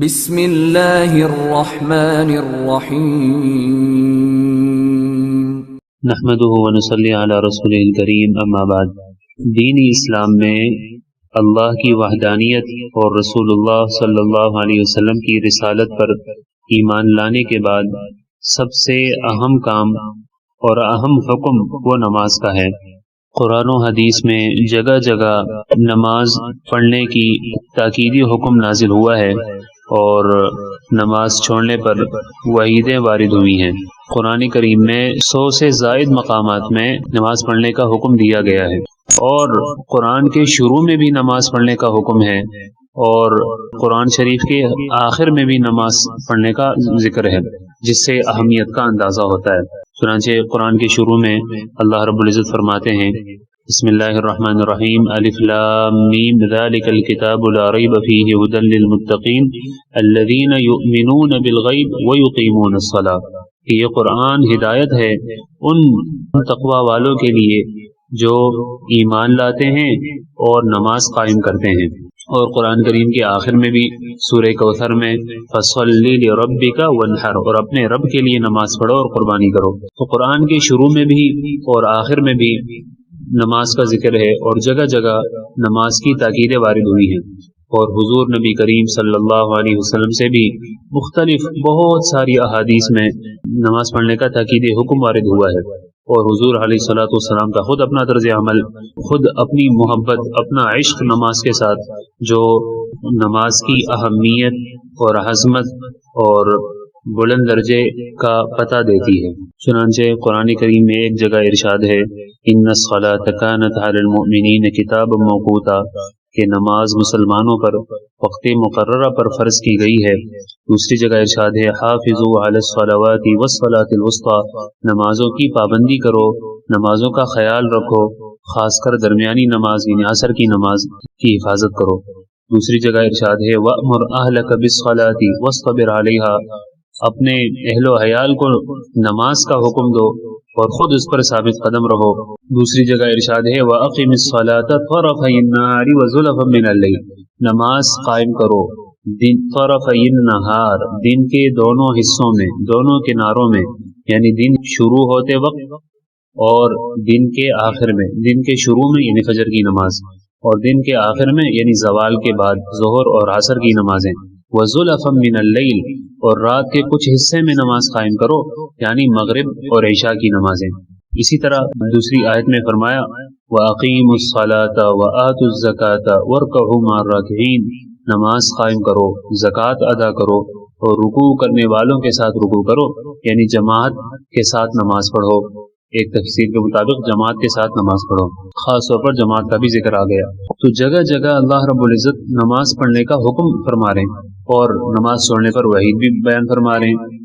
بسم اللہ الرحمن الرحیم۔ نحمده ونصلي على رسول الکریم اما بعد۔ دین اسلام میں اللہ کی وحدانیت اور رسول اللہ صلی اللہ علیہ وسلم کی رسالت پر ایمان لانے کے بعد سب سے اہم کام اور اہم حکم وہ نماز کا ہے۔ قرآن و حدیث میں جگہ جگہ نماز پڑھنے کی تاکیدی حکم نازل ہوا ہے۔ اور نماز چھوڑنے پر وعیدیں وارد ہوئی ہیں۔ قرآن کریم میں سو سے زائد مقامات میں نماز پڑھنے کا حکم دیا گیا ہے۔ اور قرآن کے شروع میں بھی نماز پڑھنے کا حکم ہے۔ اور قرآن شریف کے آخر میں بھی نماز پڑھنے کا ذکر ہے، جس سے اہمیت کا اندازہ ہوتا ہے۔ چنانچہ قرآن کے شروع میں اللہ رب العزت فرماتے ہیں بسم اللہ الرحمن الرحیم، الف لام میم، ذالک الكتاب لا ریب فیہ ہدى للمتقین، الذین یؤمنون بالغیب ویقیمون الصلاة۔ کہ یہ قرآن ہدایت ہے ان تقوی والوں کے لیے جو ایمان لاتے ہیں اور نماز قائم کرتے ہیں۔ اور قرآن کریم کے آخر میں بھی سورہ کوثر میں فصلی ربی کا ونہر اور اپنے رب کے لیے نماز پڑھو اور قربانی کرو۔ تو قرآن کے شروع میں بھی اور آخر میں بھی نماز کا ذکر ہے اور جگہ جگہ نماز کی تاکیدیں وارد ہوئی ہیں۔ اور حضور نبی کریم صلی اللہ علیہ وسلم سے بھی مختلف بہت ساری احادیث میں نماز پڑھنے کا تاکید حکم وارد ہوا ہے۔ اور حضور علیہ صلاۃ والسلام کا خود اپنا طرز عمل، خود اپنی محبت، اپنا عشق نماز کے ساتھ، جو نماز کی اہمیت اور عظمت اور بلند درجے کا پتہ دیتی ہے۔ چنانچہ قرآن کریم میں ایک جگہ ارشاد ہے، ان تکانت المؤمنین کتاب موقوتا کہ نماز مسلمانوں پر وقت مقررہ پر فرض کی گئی ہے۔ دوسری جگہ ارشاد ہے حافظ الصلاوات والصلاة الوسطى نمازوں کی پابندی کرو، نمازوں کا خیال رکھو، خاص کر درمیانی نماز یعنی عصر کی نماز کی حفاظت کرو۔ دوسری جگہ ارشاد ہے، وَأْمُرْ أَهْلَكَ بِالصَّلَاةِ وَاسْطَبِرْ عَلَيْهَا اپنے اہل و حیال کو نماز کا حکم دو اور خود اس پر ثابت قدم رہو۔ دوسری جگہ ارشاد ہے، وَأَقِمِ الصَّلَاةَ طَرَفَيِ النَّارِ وَزُلَفًا مِنَ اللَّيْلِ۔ نماز قائم کرو۔ دن طرفی النہار دن کے دونوں حصوں میں، دونوں کناروں میں یعنی دن شروع ہوتے وقت اور دن کے آخر میں۔ دن کے شروع میں یعنی فجر کی نماز۔ اور دن کے آخر میں یعنی زوال کے بعد، ظہر اور عصر کی نمازیں۔ وزول من اللیل اور رات کے کچھ حصے میں نماز قائم کرو یعنی مغرب اور عشاء کی نمازیں۔ اسی طرح دوسری آیت میں فرمایا وعقیم الصلاۃ وآت الزکات ورکعوا مع نماز قائم کرو، زکوٰۃ ادا کرو اور رکوع کرنے والوں کے ساتھ رکوع کرو یعنی جماعت کے ساتھ نماز پڑھو۔ ایک تفسیر کے مطابق جماعت کے ساتھ نماز پڑھو۔ خاص طور پر جماعت کا بھی ذکر آ گیا۔ تو جگہ جگہ اللہ رب العزت نماز پڑھنے کا حکم فرما رہے ہیں۔ اور نماز چھوڑنے پر وحید بھی بیان فرما رہے ہیں۔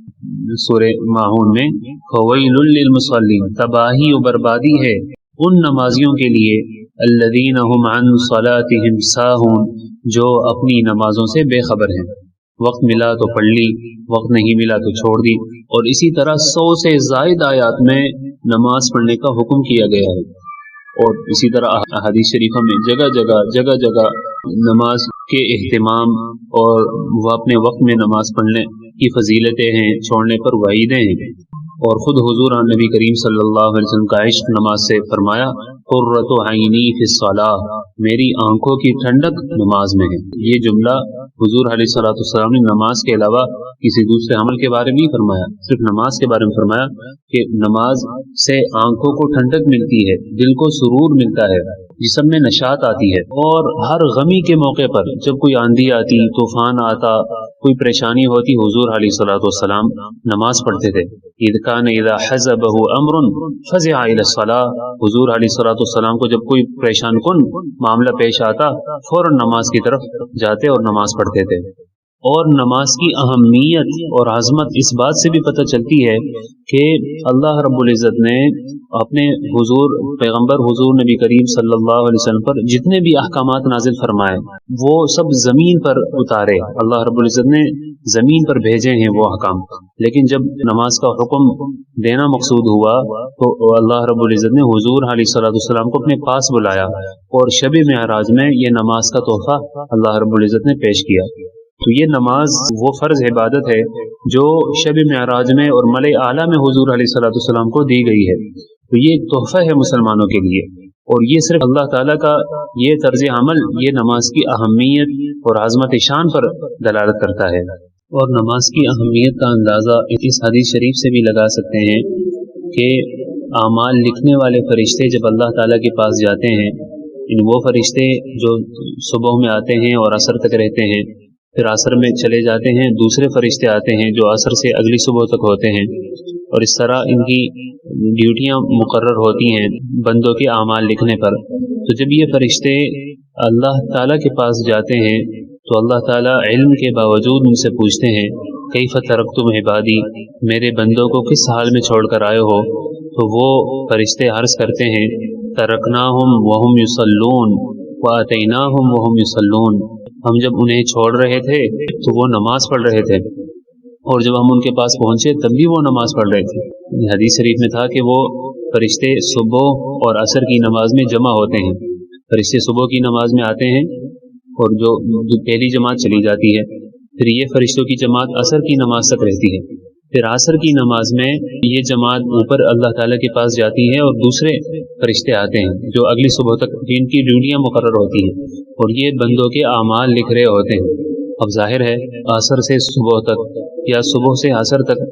سورہ ماہون میں فویل للمصلین تباہی و بربادی ہے ان نمازیوں کے لیے۔ الذین هم عن صلاتهم ساہون جو اپنی نمازوں سے بے خبر ہیں۔ وقت ملا تو پڑھ لی، وقت نہیں ملا تو چھوڑ دی۔ اور اسی طرح سو سے زائد آیات میں نماز پڑھنے کا حکم کیا گیا ہے۔ اور اسی طرح حدیث شریفہ میں جگہ جگہ جگہ جگہ نماز کے اہتمام اور وہ اپنے وقت میں نماز پڑھنے کی فضیلتیں ہیں، چھوڑنے پر وعیدیں ہیں۔ اور خود حضور نبی کریم صلی اللہ علیہ وسلم کا عشق نماز سے فرمایا قرۃ عینی فی الصلاح میری آنکھوں کی ٹھنڈک نماز میں ہے۔ یہ جملہ حضور علیہ صلاۃ السلام نے نماز کے علاوہ کسی دوسرے عمل کے بارے میں نہیں فرمایا۔ صرف نماز کے بارے میں فرمایا کہ نماز سے آنکھوں کو ٹھنڈک ملتی ہے، دل کو سرور ملتا ہے۔ جسم میں نشات آتی ہے۔ اور ہر غمی کے موقع پر جب کوئی آندھی آتی، طوفان آتا، کوئی پریشانی ہوتی، حضور علیہ صلاۃ والسلام نماز پڑھتے تھے۔ امر حضور علیہ صلاۃ والسلام کو جب کوئی پریشان کن، معاملہ پیش آتا، فوراً نماز کی طرف جاتے اور نماز پڑھتے تھے۔ اور نماز کی اہمیت اور عظمت اس بات سے بھی پتہ چلتی ہے کہ اللہ رب العزت نے اپنے حضور، پیغمبر حضور نبی کریم صلی اللہ علیہ وسلم پر جتنے بھی احکامات نازل فرمائے، وہ سب زمین پر اتارے۔ اللہ رب العزت نے زمین پر بھیجے ہیں وہ احکام۔ لیکن جب نماز کا حکم دینا مقصود ہوا، تو اللہ رب العزت نے حضور علیہ صلاح السلام کو اپنے پاس بلایا اور شب معراج میں یہ نماز کا تحفہ اللہ رب العزت نے پیش کیا۔ تو یہ نماز وہ فرض عبادت ہے جو شب معراج میں اور مل اعلیٰ میں حضور علیہ صلاۃ السلام کو دی گئی ہے۔ تو یہ ایک تحفہ ہے مسلمانوں کے لیے۔ اور یہ صرف اللہ تعالیٰ کا یہ طرز عمل، یہ نماز کی اہمیت اور عظمت شان پر دلالت کرتا ہے۔ اور نماز کی اہمیت کا اندازہ اس حدیث شریف سے بھی لگا سکتے ہیں کہ اعمال لکھنے والے فرشتے جب اللہ تعالیٰ کے پاس جاتے ہیں، ان وہ فرشتے جو صبح میں آتے ہیں اور عصر تک رہتے ہیں پھر عصر میں چلے جاتے ہیں، دوسرے فرشتے آتے ہیں جو عصر سے اگلی صبح تک ہوتے ہیں۔ اور اس طرح ان کی ڈیوٹیاں مقرر ہوتی ہیں بندوں کے اعمال لکھنے پر۔ تو جب یہ فرشتے اللہ تعالیٰ کے پاس جاتے ہیں، تو اللہ تعالیٰ علم کے باوجود ان سے پوچھتے ہیں کئی فتح تم عبادی؟ میرے بندوں کو کس حال میں چھوڑ کر آئے ہو؟ تو وہ فرشتے عرض کرتے ہیں ترکنا ہم وہم یوسلون و عطینہ ہم وہم یوسلون ہم جب انہیں چھوڑ رہے تھے تو وہ نماز پڑھ رہے تھے۔ اور جب ہم ان کے پاس پہنچے تب بھی وہ نماز پڑھ رہے تھے۔ یعنی حدیث شریف میں تھا کہ وہ فرشتے صبح اور عصر کی نماز میں جمع ہوتے ہیں۔ فرشتے صبح کی نماز میں آتے ہیں اور جو پہلی جماعت چلی جاتی ہے۔ پھر یہ فرشتوں کی جماعت عصر کی نماز تک رہتی ہے۔ پھر عصر کی نماز میں یہ جماعت اوپر اللہ تعالیٰ کے پاس جاتی ہے اور دوسرے فرشتے آتے ہیں جو اگلی صبح تک جن کی ڈیوٹیاں مقرر ہوتی ہیں اور یہ بندوں کے اعمال لکھ رہے ہوتے ہیں۔ اب ظاہر ہے عصر سے صبح تک یا صبح سے عصر تک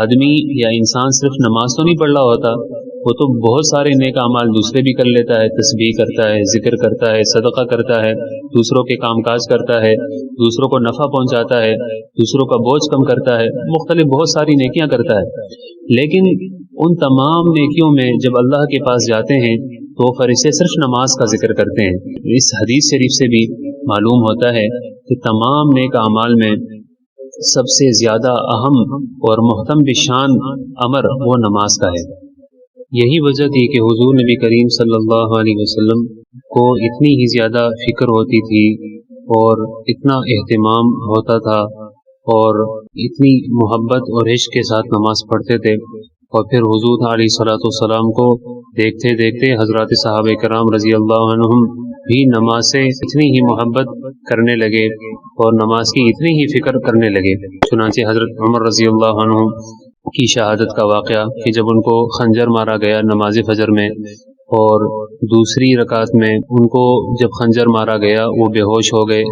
آدمی یا انسان صرف نماز تو نہیں پڑھ رہا ہوتا وہ تو بہت سارے نیک اعمال دوسرے بھی کر لیتا ہے، تسبیح کرتا ہے، ذکر کرتا ہے، صدقہ کرتا ہے، دوسروں کے کام کاج کرتا ہے، دوسروں کو نفع پہنچاتا ہے، دوسروں کا بوجھ کم کرتا ہے، مختلف بہت ساری نیکیاں کرتا ہے۔ لیکن ان تمام نیکیوں میں جب اللہ کے پاس جاتے ہیں تو وہ فرشتے صرف نماز کا ذکر کرتے ہیں۔ اس حدیث شریف سے بھی معلوم ہوتا ہے کہ تمام نیک اعمال میں سب سے زیادہ اہم اور محتم بشان امر وہ نماز کا ہے۔ یہی وجہ تھی کہ حضور نبی کریم صلی اللہ علیہ وسلم کو اتنی ہی زیادہ فکر ہوتی تھی اور اتنا اہتمام ہوتا تھا اور اتنی محبت اور عشق کے ساتھ نماز پڑھتے تھے اور پھر حضور علیہ صلاۃ والسلام کو دیکھتے دیکھتے حضرات صحابہ کرام رضی اللہ عنہم بھی نماز سے اتنی ہی محبت کرنے لگے اور نماز کی اتنی ہی فکر کرنے لگے۔ چنانچہ حضرت عمر رضی اللہ عنہ کی شہادت کا واقعہ کہ جب ان کو خنجر مارا گیا نماز فجر میں اور دوسری رکعت میں ان کو جب خنجر مارا گیا وہ بے ہوش ہو گئے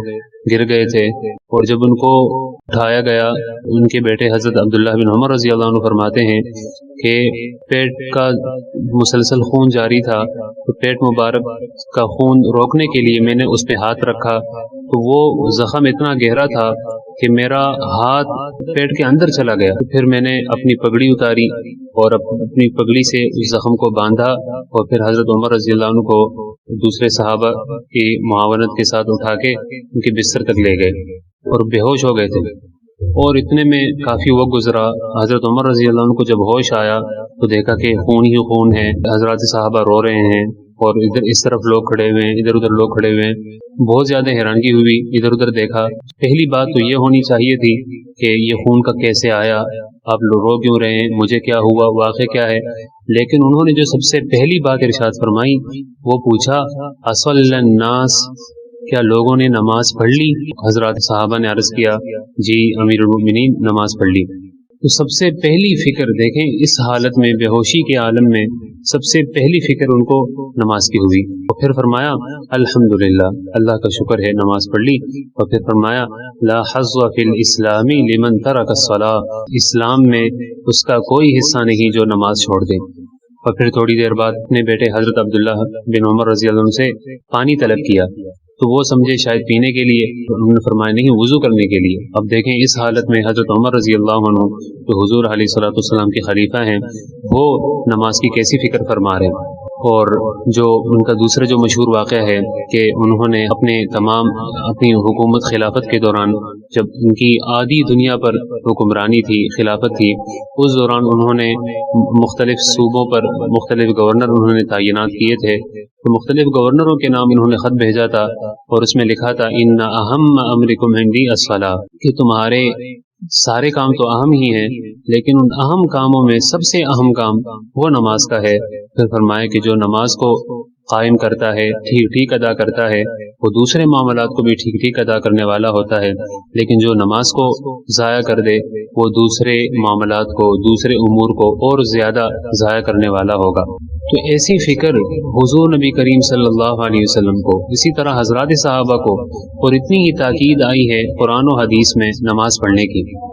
گر گئے تھے اور جب ان کو اٹھایا گیا، ان کے بیٹے حضرت عبداللہ بن عمر رضی اللہ عنہ فرماتے ہیں کہ پیٹ کا مسلسل خون جاری تھا، تو پیٹ مبارک کا خون روکنے کے لیے میں نے اس پہ ہاتھ رکھا۔ تو وہ زخم اتنا گہرا تھا کہ میرا ہاتھ پیٹ کے اندر چلا گیا۔ پھر میں نے اپنی پگڑی اتاری اور اپنی پگڑی سے اس زخم کو باندھا اور پھر حضرت عمر رضی اللہ عنہ کو دوسرے صحابہ کی معاونت کے ساتھ اٹھا کے ان کے بستر تک لے گئے اور بے ہوش ہو گئے تھے۔ اور اتنے میں کافی وقت گزرا۔ حضرت عمر رضی اللہ عنہ کو جب ہوش آیا تو دیکھا کہ خون ہی خون ہے۔ حضرات صحابہ رو رہے ہیں۔ اور ادھر اس طرف لوگ کھڑے ہوئے ہیں، ادھر ادھر لوگ کھڑے ہوئے ہیں۔ بہت زیادہ حیرانگی ہوئی، ادھر ادھر دیکھا۔ پہلی بات تو یہ ہونی چاہیے تھی کہ یہ خون کا کیسے آیا؟ آپ لوگ رو کیوں رہے ہیں؟ مجھے کیا ہوا؟ واقع کیا ہے؟ لیکن انہوں نے جو سب سے پہلی بات ارشاد فرمائی، وہ پوچھا، اصل الناس، کیا لوگوں نے نماز پڑھ لی؟ حضرات صحابہ نے عرض کیا جی امیر المؤمنین، نماز پڑھ لی۔ تو سب سے پہلی فکر دیکھیں، اس حالت میں بے ہوشی کے عالم میں سب سے پہلی فکر ان کو نماز کی ہوئی۔ اور پھر فرمایا الحمد اللہ کا شکر ہے، نماز پڑھ لی۔ اور پھر فرمایا، لا فی الاسلامی لمن ترک الصلاة۔ اسلام میں اس کا کوئی حصہ نہیں جو نماز چھوڑ دے۔ اور پھر تھوڑی دیر بعد اپنے بیٹے حضرت عبداللہ بن عمر رضی اللہ عنہ سے پانی طلب کیا۔ تو وہ سمجھے شاید پینے کے لیے۔ انہوں نے فرمایا نہیں، وضو کرنے کے لیے۔ اب دیکھیں اس حالت میں حضرت عمر رضی اللہ عنہ، جو حضور علیہ صلاۃ السلام کے خلیفہ ہیں، وہ نماز کی کیسی فکر فرما رہے ہیں؟ اور جو ان کا دوسرا جو مشہور واقعہ ہے کہ انہوں نے اپنے تمام اپنی حکومت خلافت کے دوران جب ان کی آدھی دنیا پر حکمرانی تھی، خلافت تھی، اس دوران انہوں نے مختلف صوبوں پر مختلف گورنر انہوں نے تعینات کیے تھے۔ تو مختلف گورنروں کے نام انہوں نے خط بھیجا تھا اور اس میں لکھا تھا، ان اہم امریکم ہندی اسفلاح کہ تمہارے سارے کام تو اہم ہی ہیں، لیکن ان اہم کاموں میں سب سے اہم کام وہ نماز کا ہے۔ پھر فرمائے کہ جو نماز کو قائم کرتا ہے ٹھیک ٹھیک ادا کرتا ہے۔ وہ دوسرے معاملات کو بھی ٹھیک ٹھیک ادا کرنے والا ہوتا ہے۔ لیکن جو نماز کو ضائع کر دے، وہ دوسرے معاملات کو، دوسرے امور کو اور زیادہ ضائع کرنے والا ہوگا۔ تو ایسی فکر حضور نبی کریم صلی اللہ علیہ وسلم کو، اسی طرح حضرات صحابہ کو، اور اتنی ہی تاکید آئی ہے قرآن و حدیث میں نماز پڑھنے کی۔